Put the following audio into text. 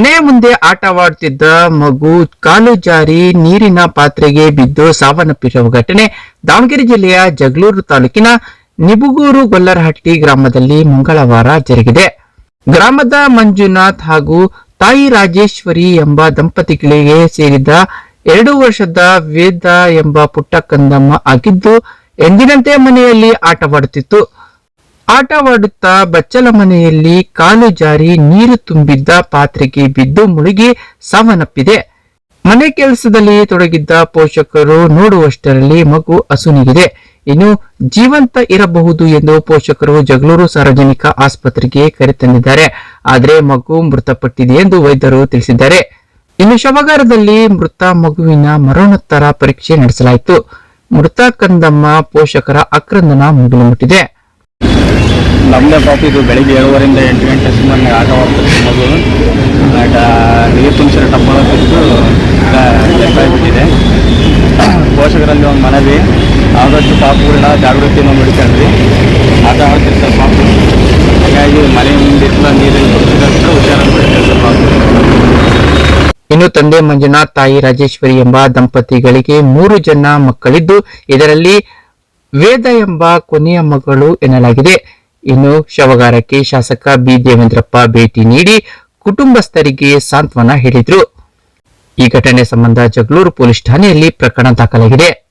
ಮನೆ ಮುಂದೆ ಆಟವಾಡುತ್ತಿದ್ದ ಮಗು ಕಾಲು ಜಾರಿ ನೀರಿನ ಪಾತ್ರೆಗೆ ಬಿದ್ದು ಸಾವನ್ನಪ್ಪಿರುವ ಘಟನೆ ದಾವಣಗೆರೆ ಜಿಲ್ಲೆಯ ಜಗಳೂರು ತಾಲೂಕಿನ ನಿಬುಗೂರು ಗೊಲ್ಲರಹಟ್ಟಿ ಗ್ರಾಮದಲ್ಲಿ ಮಂಗಳವಾರ ಜರುಗಿದೆ. ಗ್ರಾಮದ ಮಂಜುನಾಥ್ ಹಾಗೂ ತಾಯಿ ರಾಜೇಶ್ವರಿ ಎಂಬ ದಂಪತಿಗಳಿಗೆ ಸೇರಿದ ಎರಡು ವರ್ಷದ ವೇದ ಎಂಬ ಪುಟ್ಟ ಕಂದಮ್ಮ ಆಗಿದ್ದು, ಎಂದಿನಂತೆ ಮನೆಯಲ್ಲಿ ಆಟವಾಡುತ್ತಿತ್ತು. ಆಟವಾಡುತ್ತಾ ಬಚ್ಚಲ ಮನೆಯಲ್ಲಿ ಕಾಲು ಜಾರಿ ನೀರು ತುಂಬಿದ್ದ ಪಾತ್ರೆಗೆ ಬಿದ್ದು ಮುಳುಗಿ ಸಾವನ್ನಪ್ಪಿದೆ. ಮನೆ ಕೆಲಸದಲ್ಲಿ ತೊಡಗಿದ್ದ ಪೋಷಕರು ನೋಡುವಷ್ಟರಲ್ಲಿ ಮಗು ಅಸುನೀಗಿದೆ ಇನ್ನು ಜೀವಂತ ಇರಬಹುದು ಎಂದು ಪೋಷಕರು ಜಗಳೂರು ಸಾರ್ವಜನಿಕ ಆಸ್ಪತ್ರೆಗೆ ಕರೆತಂದಿದ್ದಾರೆ ಆದರೆ ಮಗು ಮೃತಪಟ್ಟಿದೆ ಎಂದು ವೈದ್ಯರು ತಿಳಿಸಿದ್ದಾರೆ. ಇನ್ನು ಶವಗಾರದಲ್ಲಿ ಮೃತ ಮಗುವಿನ ಮರಣೋತ್ತರ ಪರೀಕ್ಷೆ ನಡೆಸಲಾಯಿತು. ಮೃತ ಕಂದಮ್ಮ ಪೋಷಕರ ಆಕ್ರಂದನ ಮುಗಿಲು ಮುಟ್ಟಿದೆ ನಮ್ಮದೇ ಪಾಪ ಇದು ಬೆಳಿಗ್ಗೆ ಏಳುವರಿಂದ ಎಂಟು ಗಂಟೆ ಸುಮ್ಮನೆ ಆಟವಾಡ್ತಿತ್ತು ಮಗು ಬಟ್ ನೀರು ತುಂಬಿಸಿರೋ ಟಪ್ಪಳ ಬಿದ್ದು ಬಿಟ್ಟಿದೆ ಪೋಷಕರಲ್ಲಿ ಒಂದು ಮನವಿ. ಆದಷ್ಟು ಪಾಪಗಳನ್ನ ಜಾಗೃತಿಯನ್ನು ನೋಡ್ಕೊಂಡ್ರಿ ಆಟ ಆಡ್ತಿರ್ತಾರೆ ಪಾಪ ಹಾಗಾಗಿ ಮನೆ ಮುಂದಿಟ್ಟು ನೀರಿನ ಹುಷಾರಾಗಿ ಬಿಡ್ತಾರೆ ಪಾಪ ಇನ್ನು ತಂದೆ ಮಂಜುನಾಥ್, ತಾಯಿ ರಾಜೇಶ್ವರಿ ಎಂಬ ದಂಪತಿಗಳಿಗೆ ಮೂರು ಜನ ಮಕ್ಕಳಿದ್ದು, ಇದರಲ್ಲಿ ವೇದ ಎಂಬ ಕೊನೆಯ ಮಗಳು ಎನ್ನಲಾಗಿದೆ. ಇನ್ನು ಶವಗಾರಕ್ಕೆ ಶಾಸಕ ಬಿ ದೇವೇಂದ್ರಪ್ಪ ಭೇಟಿ ನೀಡಿ ಕುಟುಂಬಸ್ಥರಿಗೆ ಸಾಂತ್ವನ ಹೇಳಿದ್ರು. ಈ ಘಟನೆ ಸಂಬಂಧ ಜಗಳೂರು ಪೊಲೀಸ್ ಠಾಣೆಯಲ್ಲಿ ಪ್ರಕರಣ ದಾಖಲಾಗಿದೆ.